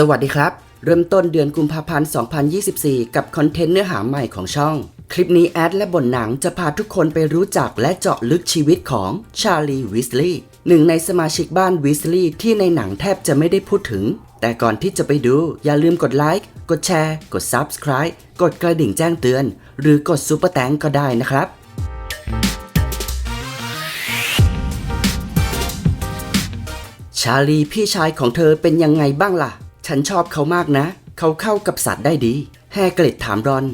สวัสดีครับ เริ่มต้นเดือนกุมภาพันธ์ 2024 กับคอนเทนต์เนื้อหาใหม่ของช่อง คลิปนี้แอดและบนหนังจะพาทุกคนไปรู้จักและเจาะลึกชีวิตของชาลีวิสลีย์หนึ่งในสมาชิกบ้านวิสลีย์ที่ในหนังแทบจะไม่ได้พูดถึง แต่ก่อนที่จะไปดู อย่าลืมกดไลค์กดแชร์ กด Subscribe กดกระดิ่งแจ้งเตือน หรือกดซุปเปอร์แตงก็ได้นะครับชาลีพี่ชายของเธอเป็นยังไงบ้างล่ะ ฉันชอบเขามากนะ เขาเข้ากับสัตว์ได้ดี แฮกริดถามรอน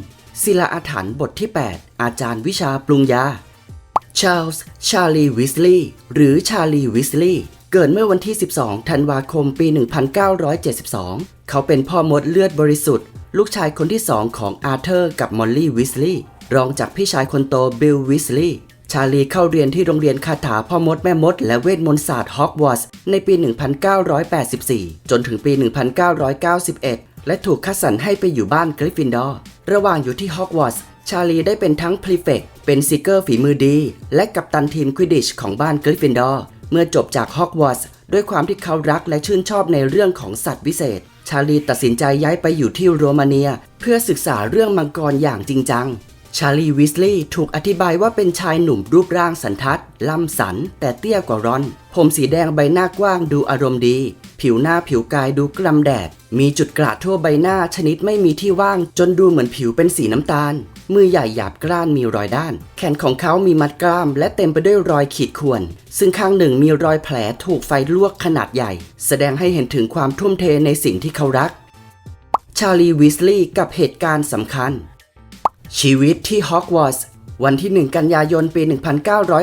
ศิลาอาถรรพ์บทที่ 8 อาจารย์วิชาปรุงยา ชาลส์ ชาลีวิสลีย์ หรือชาลีวิสลีย์ เกิดเมื่อวันที่ 12 ธันวาคม ปี 1972 เขาเป็นพ่อมดเลือดบริสุทธิ์ ลูกชายคนที่สองของอาร์เธอร์กับมอลลี่วิสลีย์ รองจากพี่ชายคนโตบิลวิสลีย์ ชาลีเข้าเรียนที่โรงเรียนคาถาพ่อมดแม่มด และเวทมนต์ศาสตร์ฮอกวอตส์ในปี 1984 จนถึงปี 1991 และถูกคัดสรรให้ไปอยู่บ้านกริฟฟินดอร์ระหว่างอยู่ที่ฮอกวอตส์ชาลีได้เป็นทั้งพรีเฟกเป็นซิกเกอร์ฝีมือดี และกัปตันทีมควิดดิชของบ้านกริฟฟินดอร์เมื่อจบจากฮอกวอตส์ด้วยความที่เขารักและชื่นชอบในเรื่องของสัตว์วิเศษ ชาลีตัดสินใจย้ายไปอยู่ที่โรมาเนีย เพื่อศึกษาเรื่องมังกรอย่างจริงจัง ชาลีวิสลีย์ถูกอธิบายว่าเป็นชายหนุ่มรูปร่างสันทัด ล่ำสัน แต่เตี้ยกว่ารอน ผมสีแดงใบหน้ากว้างดูอารมณ์ดี ผิวหน้าผิวกายดูกลำแดด มีจุดกระทั่วใบหน้าชนิดไม่มีที่ว่าง จนดูเหมือนผิวเป็นสีน้ำตาล มือใหญ่หยาบกร้านมีรอยด้าน แขนของเขามีมัดกล้าม และเต็มไปด้วยรอยขีดข่วน ซึ่งข้างหนึ่งมีรอยแผลถูกไฟลวกขนาดใหญ่ แสดงให้เห็นถึงความทุ่มเทในสิ่งที่เขารัก ชาลีวิสลีย์กับเหตุการณ์สำคัญ ชีวิตที่ฮอกวอตส์วันที่ 1 กันยายนปี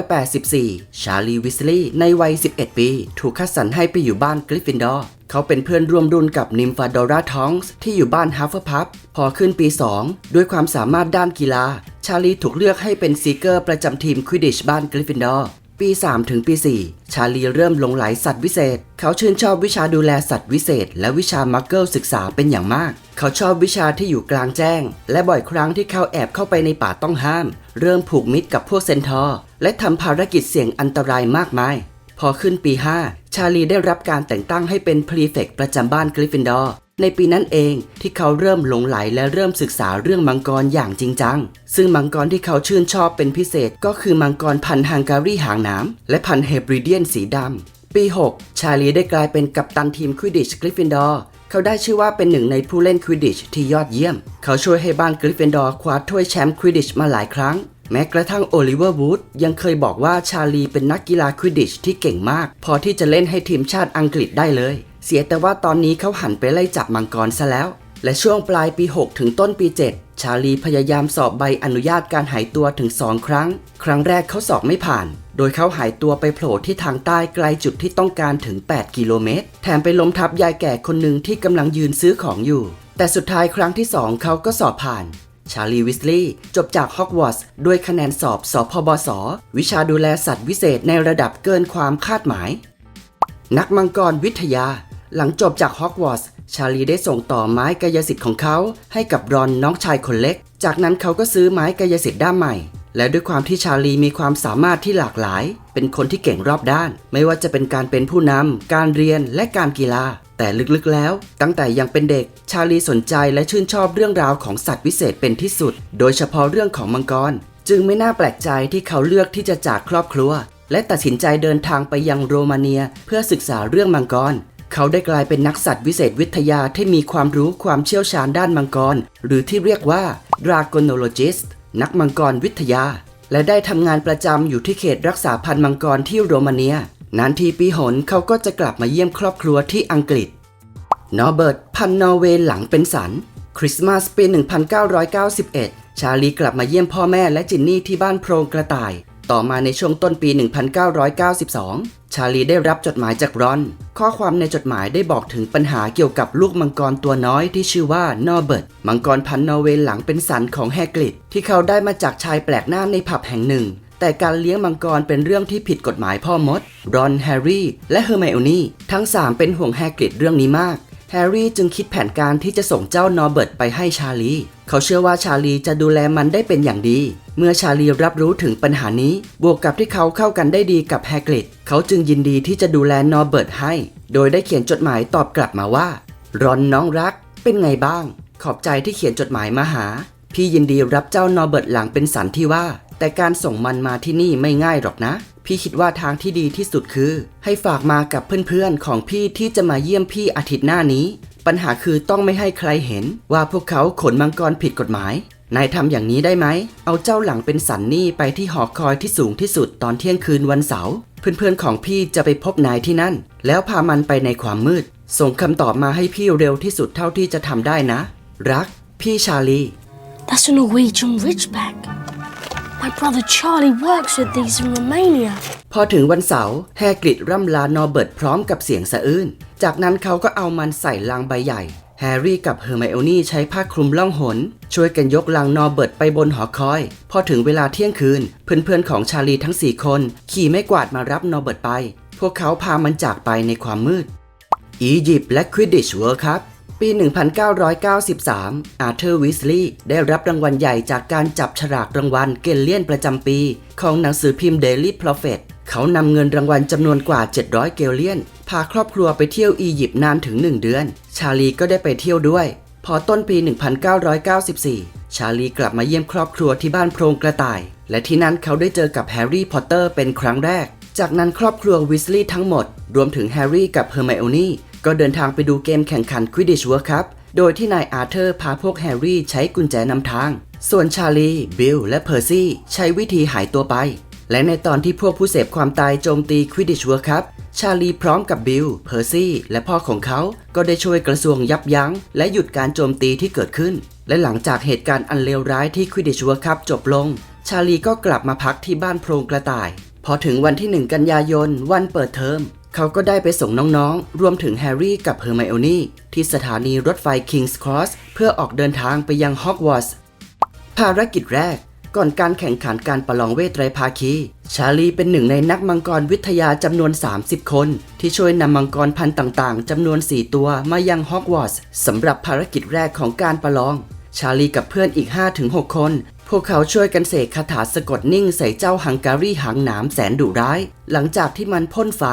1984 ชาลีวิสลีย์ในวัย 11 ปี ถูกคัดสรรให้ไปอยู่บ้านกริฟฟินดอร์ เขาเป็นเพื่อนร่วมรุ่นกับนิมฟาดอร่าทองส์ที่อยู่บ้านฮัฟเฟอร์พับพอขึ้นปี 2 ด้วยความสามารถด้านกีฬา ชาลีถูกเลือกให้เป็นซีเกอร์ประจำทีมควิดดิชบ้านกริฟฟินดอร์ ปี 3 ถึงปี 4 ชาลีเริ่มหลงไหลสัตว์วิเศษ เขาชื่นชอบวิชาดูแลสัตว์วิเศษ และวิชามักเกิลศึกษาเป็นอย่างมาก เขาชอบวิชาที่อยู่กลางแจ้ง และบ่อยครั้งที่เขาแอบเข้าไปในป่าต้องห้าม เริ่มผูกมิตรกับพวกเซนทอร์และทำภารกิจเสี่ยงอันตรายมากมาย พอขึ้นปี 5 ชาลีได้รับการแต่งตั้งให้เป็นพรีเฟกประจำบ้านกริฟฟินดอร์ในปีนั้นเองที่เขาเริ่มหลงไหลและเริ่มศึกษาเรื่องมังกรอย่างจริงจัง ซึ่งมังกรที่เขาชื่นชอบเป็นพิเศษก็คือมังกรพันธุ์ฮังการีหางนามและพันธุ์เฮบริเดียนสีดำปี 6 ชาลีได้กลายเป็นกัปตันทีมควิดดิชกริฟฟินดอร์ เขาได้ชื่อว่าเป็นหนึ่งในผู้เล่นควิดดิชที่ยอดเยี่ยม เขาช่วยให้บ้านกริฟฟินดอร์คว้าถ้วยแชมป์ควิดดิชมาหลายครั้ง แม้กระทั่งโอลิเวอร์วูดยังเคยบอกว่าชาลีเป็นนักกีฬาควิดดิชที่เก่งมาก พอที่จะเล่นให้ทีมชาติอังกฤษได้เลย เสียแต่ว่าตอนนี้เขาหันไปไล่จับมังกรซะแล้ว และช่วงปลายปี 6 ถึงต้นปี 7 ชาลีพยายามสอบใบอนุญาตการหายตัวถึง2ครั้ง ครั้งแรกเขาสอบไม่ผ่าน โดยเขาหายตัวไปโผล่ที่ทางใต้ไกลจุดที่ต้องการถึง 8 กิโลเมตร แถมไปล้มทับยายแก่คนหนึ่งที่กำลังยืนซื้อของอยู่ แต่สุดท้ายครั้งที่2เขาก็สอบผ่านชาลีวิสลีย์จบจากฮอกวอตส์ด้วยคะแนนสอบสพบส วิชาดูแลสัตว์วิเศษในระดับเกินความคาดหมาย นักมังกรวิทยา หลังจบจากฮอกวอตส์ ชาลีได้ส่งต่อไม้กายสิทธิ์ของเขาให้กับรอนน้องชายคนเล็ก จากนั้นเขาก็ซื้อไม้กายสิทธิ์ด้ามใหม่ และด้วยความที่ชาลีมีความสามารถที่หลากหลาย เป็นคนที่เก่งรอบด้าน ไม่ว่าจะเป็นการเป็นผู้นำการเรียนและการกีฬา แต่ลึกๆแล้ว ตั้งแต่ยังเป็นเด็ก ชาลีสนใจและชื่นชอบเรื่องราวของสัตว์วิเศษเป็นที่สุด โดยเฉพาะเรื่องของมังกร จึงไม่น่าแปลกใจที่เขาเลือกที่จะจากครอบครัวและตัดสินใจเดินทางไปยังโรมาเนียเพื่อศึกษาเรื่องมังกร เขาได้กลายเป็นนักสัตว์วิเศษวิทยาที่มีความรู้ความเชี่ยวชาญด้านมังกร หรือที่เรียกว่า Dragonologist นักมังกรวิทยา และได้ทำงานประจำอยู่ที่เขตรักษาพันธุ์มังกรที่โรมาเนีย นานทีปีหนเขาก็จะกลับมาเยี่ยมครอบครัวที่อังกฤษนอร์เบิร์ตพันนอร์เวย์หลังเป็นสัน คริสต์มาสปี 1991 ชาลีกลับมาเยี่ยมพ่อแม่และจินนี่ที่บ้านโพรงกระต่าย ต่อมาในช่วงต้นปี 1992 ชาลีได้รับจดหมายจากรอน ข้อความในจดหมายได้บอกถึงปัญหาเกี่ยวกับลูกมังกรตัวน้อยที่ชื่อว่านอร์เบิร์ต มังกรพันนอร์เวย์หลังเป็นสันของแฮกริดที่เขาได้มาจากชายแปลกหน้าในผับแห่งหนึ่ง แต่การเลี้ยงมังกรเป็นเรื่องที่ผิดกฎหมายพ่อมด รอน แฮร์รี่ และเฮอร์ไมโอนี่ ทั้งสามเป็นห่วงแฮกริดเรื่องนี้มาก แฮร์รี่จึงคิดแผนการที่จะส่งเจ้านอร์เบิร์ตไปให้ชาลี เขาเชื่อว่าชาลีจะดูแลมันได้เป็นอย่างดี เมื่อชาลีรับรู้ถึงปัญหานี้ บวกกับที่เขาเข้ากันได้ดีกับแฮกริดเขาจึงยินดีที่จะดูแลนอร์เบิร์ตให้ โดยได้เขียนจดหมายตอบกลับมาว่ารอนน้องรัก เป็นไงบ้าง ขอบใจที่เขียนจดหมายมาหา พี่ยินดีรับเจ้านอร์เบิร์ตหลังเป็นสันที่ว่า แต่การส่งมันมาที่นี่ไม่ง่ายหรอกนะ พี่คิดว่าทางที่ดีที่สุดคือ ให้ฝากมากับเพื่อนๆของพี่ที่จะมาเยี่ยมพี่อาทิตย์หน้านี้ ปัญหาคือต้องไม่ให้ใครเห็นว่าพวกเขาขนมังกรผิดกฎหมาย นายทำอย่างนี้ได้ไหม เอาเจ้าหลังเป็นสันนี่ไปที่หอคอยที่สูงที่สุดตอนเที่ยงคืนวันเสาร์เพื่อนๆของพี่จะไปพบนายที่นั่น แล้วพามันไปในความมืด ส่งคำตอบมาให้พี่เร็วที่สุดเท่าที่จะทำได้นะ รัก พี่ชาลี That's a Norwegian Ridgeback. My brother Charlie works with these in Romania. พอถึงวันเสาร์แฮกริดร่ำลานอร์เบิร์ตพร้อมกับเสียงสะอื้น จากนั้นเขาก็เอามันใส่ลังใบใหญ่ แฮร์รี่กับเฮอร์ไมโอนี่ใช้ผ้าคลุมล่องหน ช่วยกันยกลังนอร์เบิร์ตไปบนหอคอย พอถึงเวลาเที่ยงคืน เพื่อนๆของชาลีทั้ง 4 คน ขี่ไม่กวาดมารับนอร์เบิร์ตไป พวกเขาพามันจากไปในความมืด อียิปต์และควิดดิชเวิร์ครับ ปี 1993 อาร์เธอร์วิสลีย์ได้รับรางวัลใหญ่จากการจับฉลากรางวัลเกลเลียนประจำปี ของหนังสือพิมพ์ Daily Prophet เขานำเงินรางวัลจำนวนกว่า 700 เกลเลียน พาครอบครัวไปเที่ยวอียิปต์นานถึง 1 เดือน ชาลีก็ได้ไปเที่ยวด้วย พอต้นปี 1994 ชาลีกลับมาเยี่ยมครอบครัวที่บ้านโพรงกระต่าย และที่นั่นเขาได้เจอกับแฮร์รี่พอตเตอร์เป็นครั้งแรก จากนั้นครอบครัววิสลีย์ทั้งหมด รวมถึงแฮร์รี่กับเฮอร์ไมโอนี่ ก็เดินทางไปดูเกมแข่งขันควิดดิชเวิร์ครับ โดยที่นายอาร์เธอร์พาพวกแฮร์รี่ใช้กุญแจนำทาง ส่วนชาลี บิล และเพอร์ซี่ใช้วิธีหายตัวไป และในตอนที่พวกผู้เสพความตายโจมตีควิดดิชเวิร์ครับชาลีพร้อมกับบิล เพอร์ซี่ และพ่อของเขา ก็ได้ช่วยกระทรวงยับยั้ง และหยุดการโจมตีที่เกิดขึ้น และหลังจากเหตุการณ์อันเลวร้ายที่ควิดดิชเวิร์ครับจบลง ชาลีก็กลับมาพักที่บ้านโพรงกระต่าย พอถึงวันที่ 1 กันยายน วันเปิดเทอม เขาก็ได้ไปส่งน้องๆ รวมถึงแฮร์รี่กับเฮอร์ไมโอนี่ที่สถานีรถไฟ King's Cross เพื่อออกเดินทางไปยังฮอกวอตส์ภารกิจแรก ก่อนการแข่งขันการประลองเวทไตรภาคี ชาลีเป็นหนึ่งในนักมังกรวิทยาจำนวน 30 คน ที่ช่วยนำมังกรพันธุ์ต่างๆจำนวน 4 ตัวมายังฮอกวอตส์สำหรับภารกิจแรกของการประลอง ชาลีกับเพื่อนอีก 5-6 คน พวกเขาช่วยกันเสกคาถาสะกดนิ่งใส่เจ้าฮังการีหางหนามแสนดุร้าย หลังจากที่มันพ่นไฟ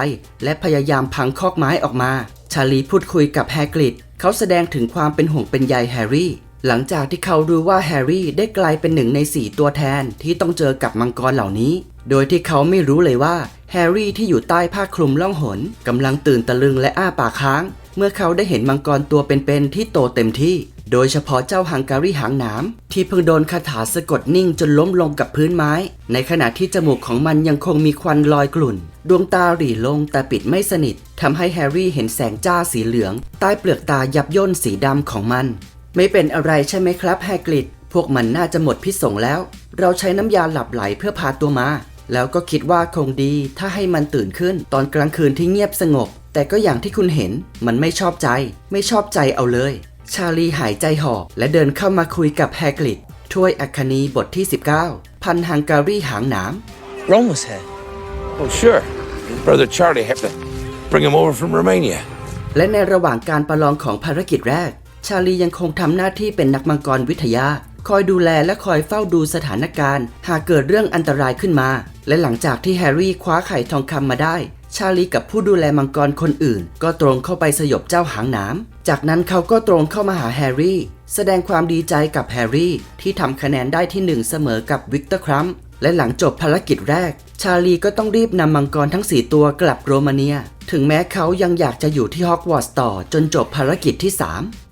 และพยายามพังคอกไม้ออกมา ชาลีพูดคุยกับแฮกริดเขาแสดงถึงความเป็นห่วงเป็นใยแฮร์รี่ หลังจากที่เขารู้ว่าแฮร์รี่ได้กลายเป็นหนึ่งในสี่ตัวแทนที่ต้องเจอกับมังกรเหล่านี้ โดยที่เขาไม่รู้เลยว่าแฮร์รี่ที่อยู่ใต้ผ้าคลุมล่องหนกำลังตื่นตะลึงและอ้าปากค้าง เมื่อเขาได้เห็นมังกรตัวเป็นๆที่โตเต็มที่ โดยเฉพาะเจ้าฮังการีหางหนามที่เพิ่งโดนคาถาสะกดนิ่งจนล้มลงกับพื้นไม้ ในขณะที่จมูกของมันยังคงมีควันลอยกลุ่น ดวงตาหรี่ลงแต่ปิดไม่สนิททำให้แฮร์รี่เห็นแสงจ้าสีเหลือง ใต้เปลือกตายับย่นสีดำของมัน ไม่เป็นอะไรใช่ไหมครับแฮกริดพวกมันน่าจะหมดพิษสงแล้ว เราใช้น้ำยาหลับไหลเพื่อพาตัวมา แล้วก็คิดว่าคงดีถ้าให้มันตื่นขึ้น ตอนกลางคืนที่เงียบสงบ แต่ก็อย่างที่คุณเห็น มันไม่ชอบใจ ไม่ชอบใจเอาเลย ชาลีหายใจหอบและเดินเข้ามาคุยกับแฮกริดถ้วยอัคนีบทที่ 19 พันฮังการีหางหนาม Ron was here. Oh, sure. Brother Charlie had to bring him over from Romania. และในระหว่างการประลองของภารกิจแรก ชาลียังคงทำหน้าที่เป็นนักมังกรวิทยา คอยดูแลและคอยเฝ้าดูสถานการณ์ หากเกิดเรื่องอันตรายขึ้นมา และหลังจากที่แฮร์รี่คว้าไข่ทองคำมาได้ ชาลีกับผู้ดูแลมังกรคนอื่น ก็ตรงเข้าไปสยบเจ้าหางนามจากนั้นเขาก็ตรงเข้ามาหาแฮร์รี่ แสดงความดีใจกับแฮร์รี่ที่ทำคะแนนได้ที่หนึ่งเสมอกับวิกเตอร์ครัมและหลังจบภารกิจแรก ชาลีก็ต้องรีบนำมังกรทั้ง 4 ตัวกลับโรมาเนีย ถึงแม้เขายังอยากจะอยู่ที่ฮอกวอตส์ต่อจนจบภารกิจที่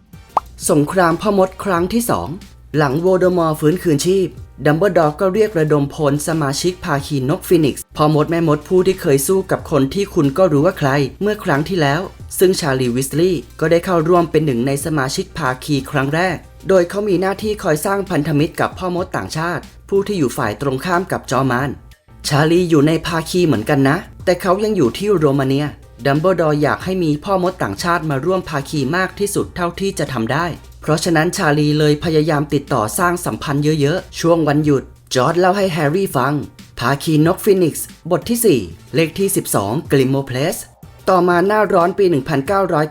3 สงครามพ่อมดครั้งที่ 2 หลังโวลเดอมอร์ฟื้นคืนชีพ ดัมเบิลดอร์ก็เรียกระดมพลสมาชิกภาคีนกฟินิกซ์พ่อมดแม่มดผู้ที่เคยสู้กับคนที่คุณก็รู้ว่าใคร เมื่อครั้งที่แล้ว ซึ่งชาลีวิสลีย์ก็ได้เข้าร่วมเป็นหนึ่งในสมาชิกภาคีครั้งแรก โดยเขามีหน้าที่คอยสร้างพันธมิตรกับพ่อมดต่างชาติ ผู้ที่อยู่ฝ่ายตรงข้ามกับจอร์มานชาลีอยู่ในภาคีเหมือนกันนะ แต่เขายังอยู่ที่โรมาเนียดัมเบิลดอร์อยากให้มีพ่อมดต่างชาติมาร่วมภาคีมากที่สุดเท่าที่จะทำได้ เพราะฉะนั้นชาลีเลยพยายามติดต่อสร้างสัมพันธ์เยอะๆ ช่วงวันหยุด จอร์ดเล่าให้แฮร์รี่ฟัง ภาคีนกฟินิกซ์บทที่ 4 เลขที่ 12 กลิมโมเพลสต่อมาหน้าร้อนปี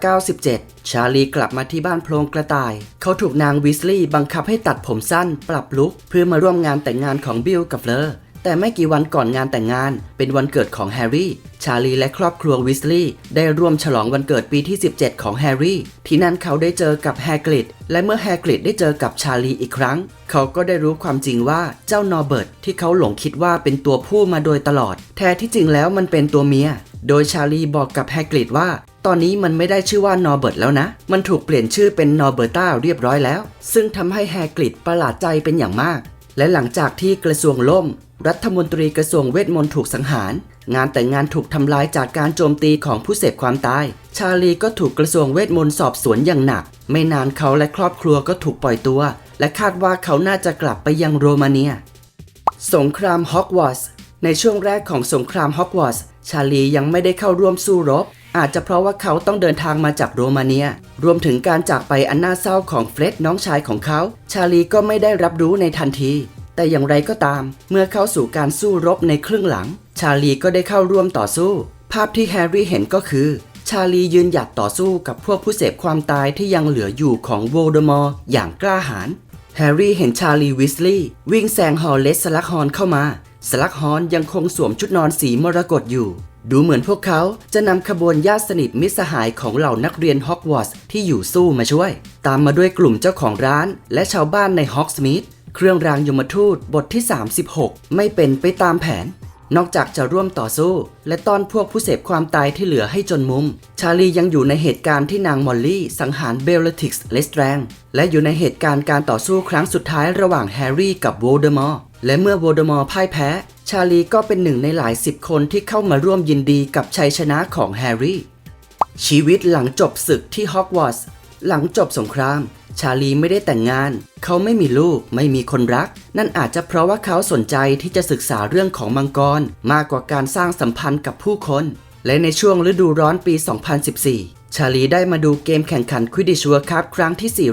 1997 ชาลีกลับมาที่บ้านโพรงกระต่าย เขาถูกนางวิสลีย์บังคับให้ตัดผมสั้น ปรับลุคเพื่อมาร่วมงานแต่งงานของบิลกับเฟลอร์ แต่ไม่กี่วันก่อนงานแต่งงาน เป็นวันเกิดของแฮร์รี่ ชาลีและครอบครัววิสลีย์ได้ร่วมฉลองวันเกิดปีที่ 17 ของแฮร์รี่ ที่นั่นเขาได้เจอกับแฮกริดและเมื่อแฮกริดได้เจอกับชาลีอีกครั้ง เขาก็ได้รู้ความจริงว่าเจ้านอร์เบิร์ตที่เขาหลงคิดว่าเป็นตัวผู้มาโดยตลอด แท้ที่จริงแล้วมันเป็นตัวเมีย โดยชาลีบอกกับแฮกริดว่าตอนนี้มันไม่ได้ชื่อว่านอร์เบิร์ตแล้วนะ มันถูกเปลี่ยนชื่อเป็นนอร์เบอร์ต้าเรียบร้อยแล้ว ซึ่งทำให้แฮกริดประหลาดใจเป็นอย่างมาก และหลังจากที่กระทรวงล่ม รัฐมนตรีกระทรวงเวทมนต์ถูกสังหาร งานแต่งงานถูกทำลายจากการโจมตีของผู้เสพความตาย ชาลีก็ถูกกระทรวงเวทมนต์สอบสวนอย่างหนัก ไม่นานเขาและครอบครัวก็ถูกปล่อยตัว และคาดว่าเขาน่าจะกลับไปยังโรมาเนีย สงครามฮอกวอตส์ในช่วงแรกของสงครามฮอกวอตส์ชาลียังไม่ได้เข้าร่วมสู้รบ อาจจะเพราะว่าเขาต้องเดินทางมาจากโรมาเนีย รวมถึงการจากไปอันน่าเศร้าของเฟร็ดน้องชายของเขา ชาลีก็ไม่ได้รับรู้ในทันที แต่อย่างไรก็ตาม เมื่อเข้าสู่การสู้รบในครึ่งหลัง ชาลีก็ได้เข้าร่วมต่อสู้ ภาพที่แฮร์รี่เห็นก็คือ ชาลียืนหยัดต่อสู้กับพวกผู้เสพความตายที่ยังเหลืออยู่ของโวลเดอมอร์อย่างกล้าหาญแฮร์รี่เห็นชาลีวิสลีย์วิ่งแซงฮอลเลสสลักฮอนเข้ามา สลักฮอนยังคงสวมชุดนอนสีมรกตอยู่ ดูเหมือนพวกเขาจะนำขบวนญาติสนิทมิสหายของเหล่านักเรียนฮอกวอตส์ที่อยู่สู้มาช่วย ตามมาด้วยกลุ่มเจ้าของร้านและชาวบ้านในฮอกสมิธ เครื่องรางยมทูตบทที่ 36 ไม่เป็นไปตามแผน นอกจากจะร่วมต่อสู้ และต้อนพวกผู้เสพความตายที่เหลือให้จนมุม ชาลียังอยู่ในเหตุการณ์ที่นางมอลลี่ สังหารเบลลติกส์เลสแตรงและอยู่ในเหตุการณ์การต่อสู้ครั้งสุดท้ายระหว่างแฮร์รี่กับโวลเดอมอร์และเมื่อโวลเดอมอร์พ่ายแพ้ ชาลีก็เป็นหนึ่งในหลายสิบคนที่เข้ามาร่วมยินดีกับชัยชนะของแฮร์รี่ชีวิตหลังจบศึกที่ฮอกวอตส์ หลังจบสงคราม ชาลีไม่ได้แต่งงาน เขาไม่มีลูก ไม่มีคนรัก นั่นอาจจะเพราะว่าเขาสนใจที่จะศึกษาเรื่องของมังกร มากกว่าการสร้างสัมพันธ์กับผู้คน และในช่วงฤดูร้อนปี 2014 ชาลีได้มาดูเกมแข่งขันควิดิชัวครับครั้งที่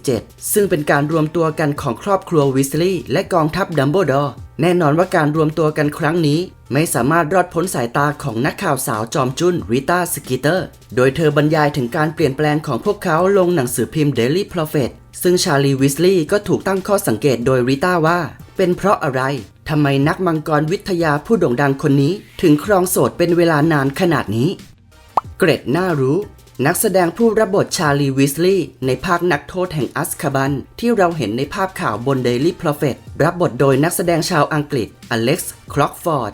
427 ซึ่งเป็นการรวมตัวกันของครอบครัววิสลีย์และกองทัพดัมเบิลดอร์แน่นอนว่าการรวมตัวกันครั้งนี้ ไม่สามารถรอดพ้นสายตาของนักข่าวสาวจอมจุ้นริต้าสกิเตอร์ โดยเธอบรรยายถึงการเปลี่ยนแปลงของพวกเขาลงหนังสือพิมพ์ Daily Prophet ซึ่งชาลีวิสลีย์ก็ถูกตั้งข้อสังเกตโดยริต้าว่า เป็นเพราะอะไรทำไมนักมังกรวิทยาผู้โด่งดังคนนี้ ถึงครองโสดเป็นเวลานานขนาดนี้ เกรดน่ารู้ นักแสดงผู้รับบทชาลีวิสลีย์ในภาคนักโทษแห่งอัสคาบัน ที่เราเห็นในภาพข่าวบน Daily Prophet รับบทโดยนักแสดงชาวอังกฤษอเล็กซ์คล็อกฟอร์ด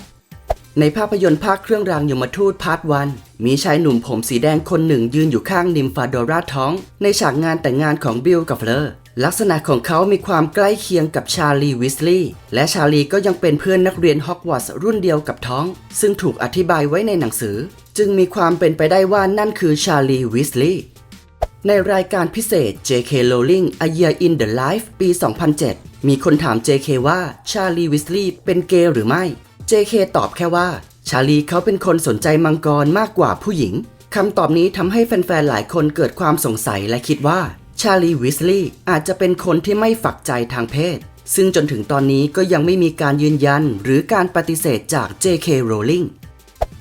ในภาพยนตร์ภาคเครื่องรางยมทูตพาร์ทวันมีชายหนุ่มผมสีแดงคนหนึ่งยืนอยู่ข้างนิมฟาโดราท้อง ในฉากงานแต่งงานของบิลกับเฟลอร์ลักษณะของเขามีความใกล้เคียงกับชาลีวิสลีย์และชาลีก็ยังเป็นเพื่อนนักเรียนฮอกวอตส์รุ่นเดียวกับท้อง ซึ่งถูกอธิบายไว้ในหนังสือ จึงมีความเป็นไปได้ว่านั่นคือชาลีวิสลีย์ในรายการพิเศษ J.K. Rowling A Year in the Life ปี 2007 มีคนถาม J.K. ว่าชาลีวิสลีย์เป็นเกย์หรือไม่ J.K. ตอบแค่ว่า ชาลีเขาเป็นคนสนใจมังกรมากกว่าผู้หญิงคำตอบนี้ทำให้แฟนๆ หลายคนเกิดความสงสัยและคิดว่า ชาลีวิสลีย์อาจจะเป็นคนที่ไม่ฝักใจทางเพศ ซึ่งจนถึงตอนนี้ก็ยังไม่มีการยืนยันหรือการปฏิเสธจาก J.K. Rowling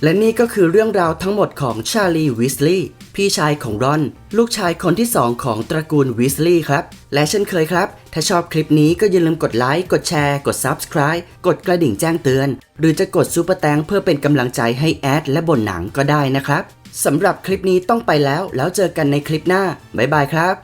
และนี่ก็คือเรื่องราวทั้งหมดของชาลีวิสลีย์พี่ชายของรอน ลูกชายคนที่สองของตระกูลวิสลีย์ครับ และเช่นเคยครับ ถ้าชอบคลิปนี้ก็อย่าลืมกดไลค์กดแชร์ กด Subscribe กดกระดิ่งแจ้งเตือน หรือจะกดซูเปอร์แตงเพื่อเป็นกำลังใจให้แอดและบนหนังก็ได้นะครับสำหรับคลิปนี้ต้องไปแล้ว แล้วเจอกันในคลิปหน้าบ๊ายบายครับ